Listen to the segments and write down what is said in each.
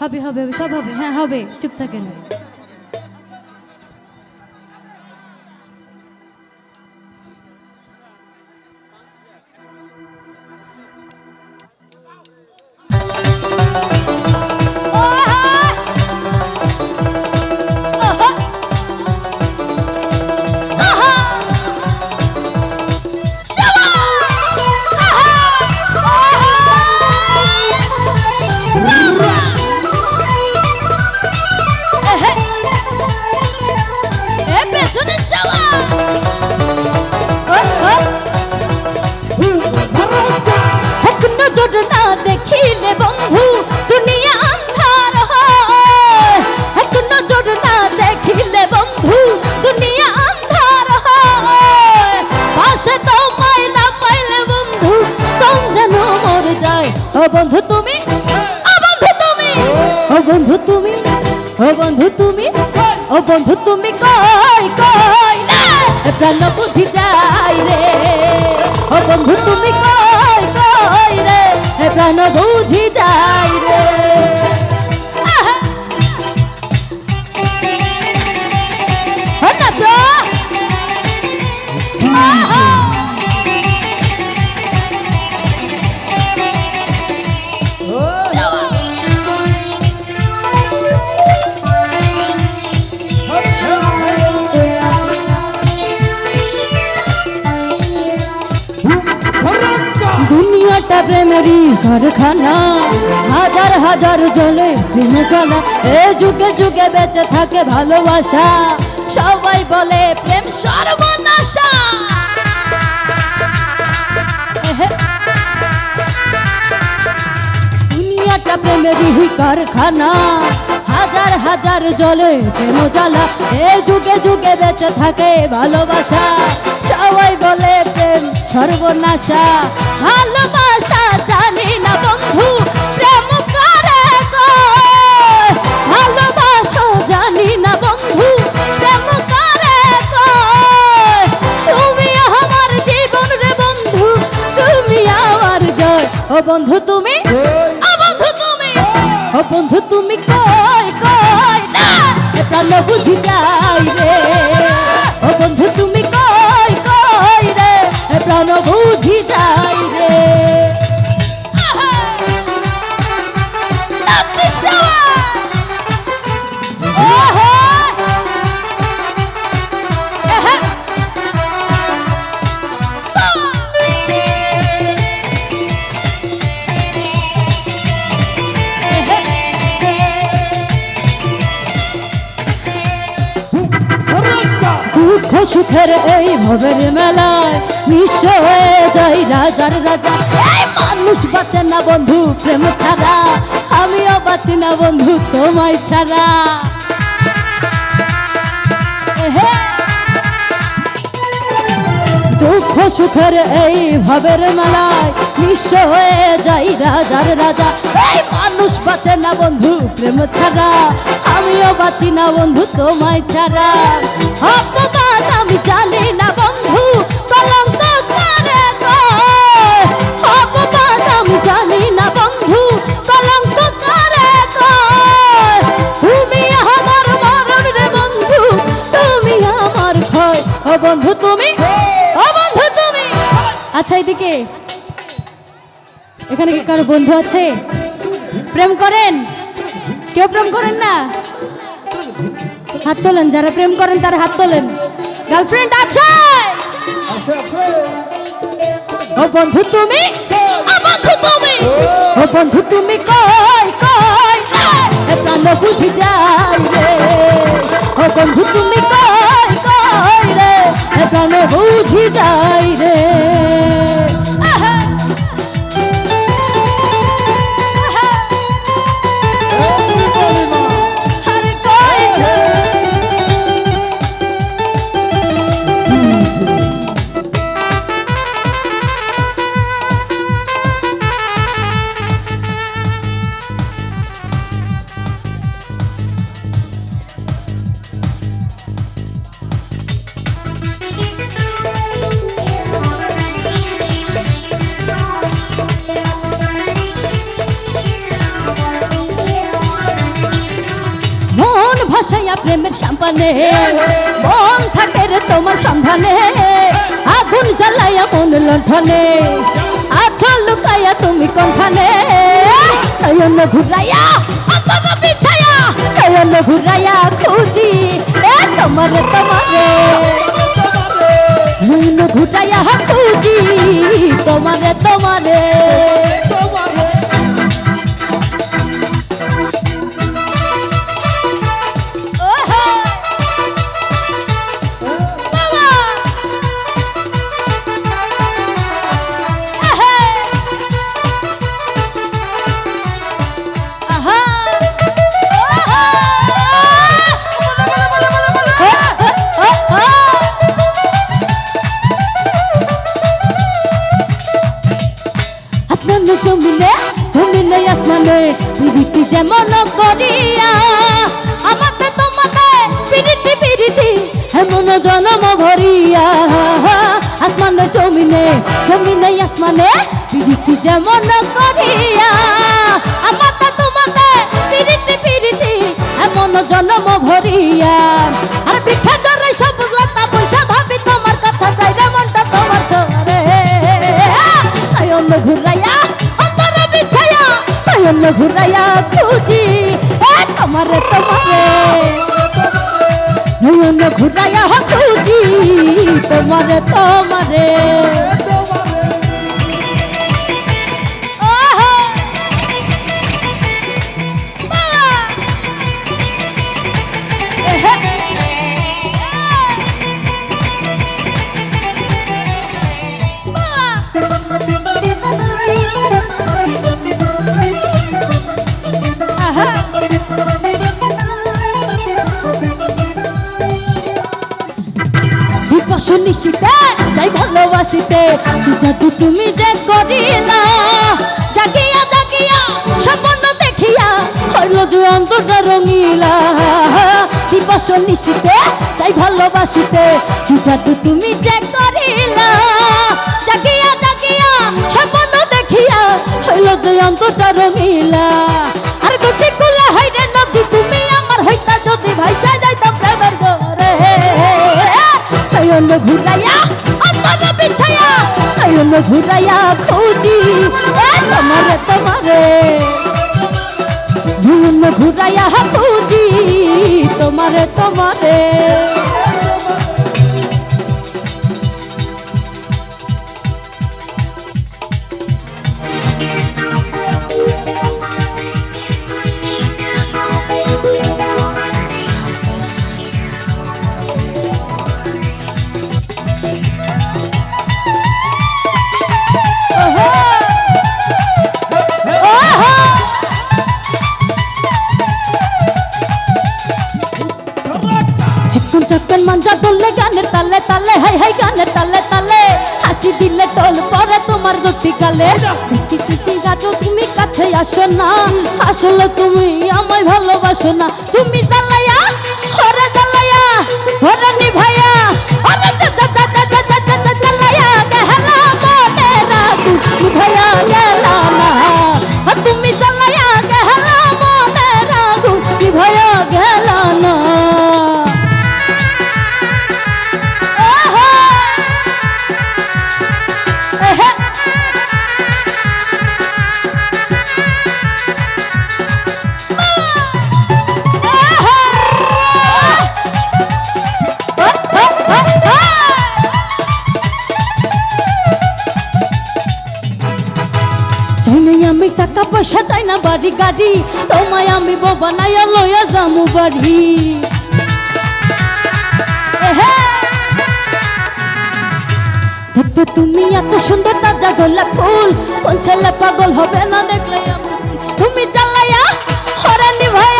হবে হবে, সব হবে হ্যাঁ হবে চুপ থাকেন। বন্ধু তুমি? ও বন্ধু তুমি? ও বন্ধু তুমি? ও বন্ধু তুমি? ও বন্ধু তুমি কই কই না? প্রাণ বুঝি যাই দুনিয়াটা প্রেমেরই কারখানা। হাজার হাজার জলে প্রেম চলা। এ যুগে যুগে বেঁচে থাকে ভালোবাসা। সবাই বলে প্রেম সর্বনাশা। দুনিয়াটা প্রেমেরই কারখানা। হাজার হাজার জলে প্রেম জ্বালা। এ যুগে যুগে বেঁচে থাকে ভালোবাসা। সবাই বলে প্রেম সর্বনাশা। ভালোবাসা জানি না বন্ধু প্রেম করে। ভালোবাসা জানি না বন্ধু প্রেম করে তুমি আমার জীবন রে বন্ধু তুমি আমার জয়। ও বন্ধু তুমি ও বন্ধু তুমি ও বন্ধু তুমি বুঝি যাই দুঃখ সুখের এই ভবের মেলায় নিঃস্ব হয়ে যাই রাজার রাজা। এই মানুষ বাঁচে না বন্ধু, প্রেম ছাড়া। আমিও বাঁচি না বন্ধু, তোমায় ছাড়া। দুঃখ সুখের এই ভবের মেলায় নিঃস্ব হয়ে যাই রাজার রাজা। এই মানুষ বাঁচে না বন্ধু, প্রেম ছাড়া। আমিও বাঁচি না বন্ধু, তোমায় ছাড়া। অপবাদ আমি না, বন্ধু। কলঙ্ক করে কয়। আমি জানি না, বন্ধু। কলঙ্ক বন্ধু। তুমি ও বন্ধু, তুমি? ও বন্ধু, তুমি? আচ্ছা এদিকে। এখানে কি কারও বন্ধু আছে? প্রেম করেন? কেউ প্রেম করেন না? হাত তোলেন, যারা প্রেম করেন তারা হাত তোলেন। গার্লফ্রেন্ড আছে? ও বন্ধু তুমি? ও বন্ধু তুমি? ও বন্ধু তুমি কই কই? এ প্রাণ বুঝি যাই রে। ও বন্ধু তুমি কই কই রে? এ প্রাণ বুঝি যাই রে। মিয়া প্রেমের সাম্পানে। মন থাকে রে তোমার সন্ধানে। আগুন জ্বালাইয়া মন লণ্ঠনে। আছো লুকাইয়া তুমি কণ্ঠানে। নয়ন ঘুরাইয়া অন্তর বিছায়া। নয়ন ঘুরাইয়া খুঁজি এ তোমারে তোমারে। নয়ন ঘুরাইয়া খুঁজি তোমারে তোমারে। আসমানে পিরিতি যেমন করিয়া আমাতে তোমাতে পিরিতি পিরিতি, এমন জনম ভরিয়া। আসমানে জমিনে জমিনে, আসমানে পিরিতি যেমন করিয়া আমাতে তোমাতে পিরিতি পিরিতি, এমন জনম ভরিয়া। আমারে তোমারে। বিপাশু নিশিতে যাই ভালোবাসিতে জাদু তুমি যে করিলা, জাগিয়া জাগিয়া, স্বপ্ন দেখিয়া হইল যে অন্তরটা রঙিলা। বিপাশু নিশিতে যাই ভালোবাসিতে জাদু তুমি যে করিলা, জাগিয়া জাগিয়া, স্বপ্ন দেখিয়া হইল যে অন্তরটা রঙিলা। ঘুরাইয়া অন্তর বিছায়া নয়ন ঘুরাইয়া খুঁজি এ তোমারে তোমারে। নয়ন ঘুরাইয়া খুঁজি তোমারে তোমারে। তালে হাই হাই গানে তালে তালে। হাসি দিলে টোল পরে তোমার দুটি গালে। টিকি গাজো তুমি কাছে আসো না। আসলে তুমি আমায় ভালোবাসো না। বাড়ি গাড়ি, তোমায় আমি বাবা নাইয়া লইয়া যামু বাড়ি। দেখতে তুমি এত সুন্দর তাজা গোলাপ ফুল। কোন ছেলে পাগল হবে না দেখলে তুমি চালাইয়া হরে নিভায়া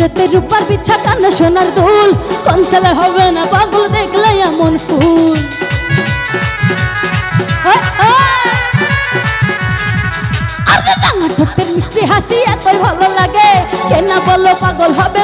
ঠোঁটেতে রূপার বিচ্ছা কান্না সোনার দুল। কোন ছেলে হবে না পাগল, দেখলে এমন ফুল। ওই। ঠোঁটের মিষ্টি হাসি এতই ভালো লাগে। কেনা বলো পাগল হবে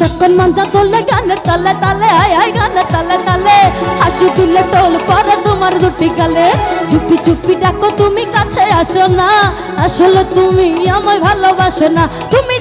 চাকন মাঞ্জা তোলে গানের তালে তালে, আয় আয়, গানের তালে তালে। হাসি তুলে টোল পরে তোমার দুটি গালে। চুপি চুপি ডাকো, তুমি কাছে আসো না। আসলে তুমি আমায় ভালোবাসো না। তুমি